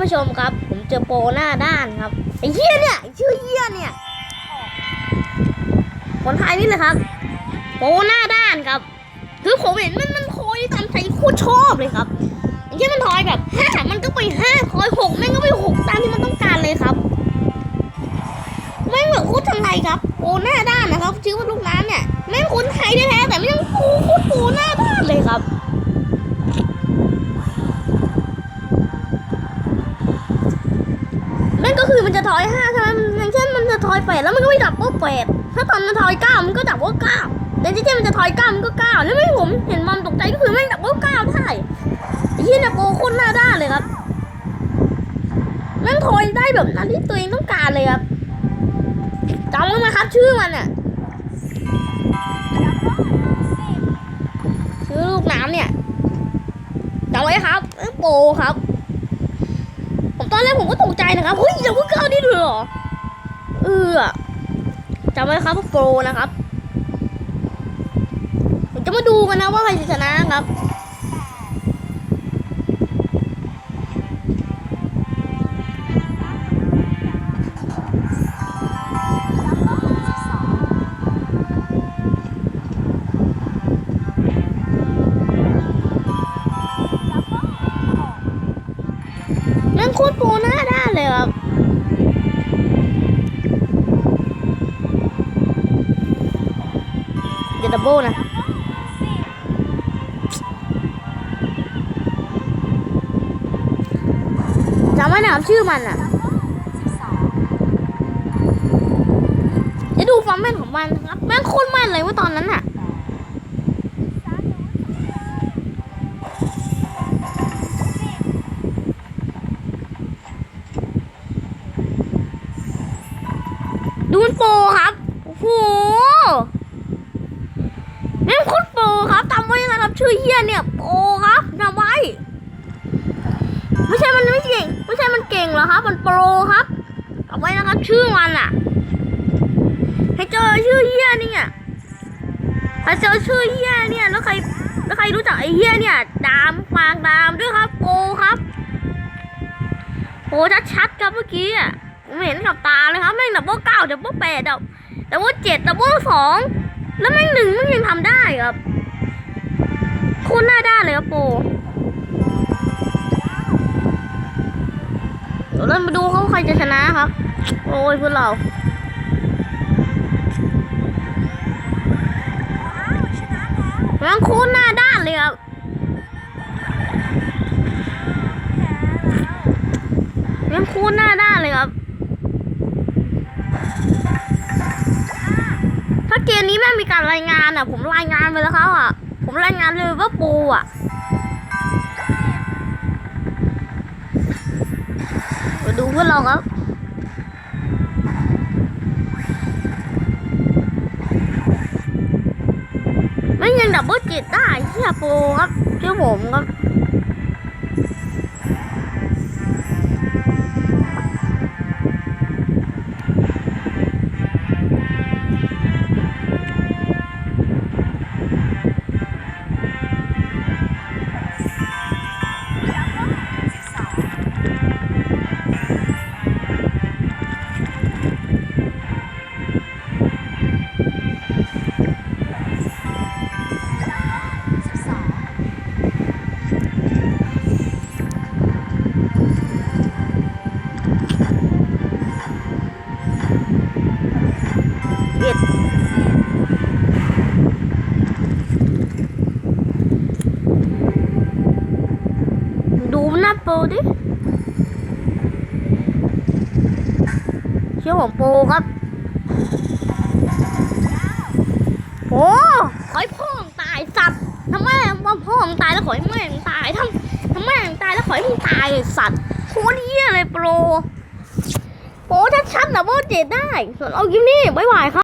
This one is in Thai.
ผู้ชมครับ ผมเจอโปรหน้าด้านครับไอ้เหี้ยเนี่ยชื่อเหี้ยเนี่ยคนไทยนี่เลยครับ โปรหน้าด้านครับ คือผมเห็นมันมันคอยตามใจโคตรชอบเลยครับไอย่เช่นมันทอยแบบห้ามันก็ไปห้าทอยหกแม่งก็ไปหกตามที่มันต้องการเลยครับแม่งแบบโคตรจังไรครับโปรหน้าด้านนะครับชื่อว่าลูกน้ำเนี่ยแม่งคน คือมันจะถอยห้าใช่ไหมอย่างเช่นมันจะถอยแปดแล้วมันก็ไม่ดับเบิลแปดถ้าตอนมันถอยเก้ามันก็ดับเบิลเก้าแต่ที่จริงมันจะถอยเก้ามันก็เก้าแล้วไม่ผมเห็นมันตกใจก็คือไม่ดับเบิลเก้าได้ไอ้ที่เนี่ยโกโคตรหน้าด้านเลยครับแม่งถอยได้แบบนั้นที่ตัวเองต้องการเลยครับจำไว้ไหมครับชื่อมันอะชื่อลูกน้ำเนี่ยจำไว้ครับโปครับ อนแรกผมก็ตกใจนะครับเฮ้ยยังเพิ่งเข้านี่ด้วยเหรอเออจำไว้ครับว่าโปรนะครับผมจะมาดูกันนะว่าใครจะชนะครับ โคตรโปรหน้าด้านเลยครับเดดับเบิลนะจำไว้นะครับชื่อมันอะจะดูฟอร์แม่นของมันครับแม่งโคตรแม่นเลยว่าตอนนั้นอะ โอ้โหแม่คตรโปรครับจำไว้นะครับ ชื่อเฮียเนี่ยโปรครับจำไว้ ไม่ใช่มันไม่เก่ง ไม่ใช่มันเก่งหรอครับ มันโปรครับจำไว้นะครับ ชื่อมันอะ ให้เจอชื่อเฮียนี่อะถ้าเจอชื่อเฮียเนี่ยแล้วใครแล้วใครรู้จักไอ้เฮียเนี่ยดามฝากดามด้วยครับโปรครับโปรชัดๆครับเมื่อกี้อะผมเห็นกับตาเลยครับแม่งดับเบิลเก้าดับเบิลแปดดับ ดับเบิลเจ็ดดับเบิลสองแล้วแม่งหนึ่งมันยังทำได้ครับโคตรหน้าได้เลยครับโปเดี๋ยวเรามาดูเขาใครจะชนะครับ โอ้ยพวกเราแม่งโคตรหน้าด้านเลยครับแม่งโคตรหน้าด้านเลยครับ ถ้าเกมนี้แม่มีการรายงานอะ ผมรายงานไปแล้วครับอะ ผมรายงานเลยว่าปูอะมาดูพวกเราครับไม่ยังดับเบิลจ็ดได้เฮียโปรครับเชื่อผมครับ ปรดิเชื่อผมโปรครับโอ้ขอให้พ่องตายสัตว์ทำไมว่าพ่องตายแล้วขอให้แม่งตายทำทำแม่งตายแล้วขอให้มึงตายสัตว์โคตรเหี้ยเลยโปรโปรชัดๆนะโบเจ็ดได้ส่วนเอากิมนี่บ๊ายบายครับ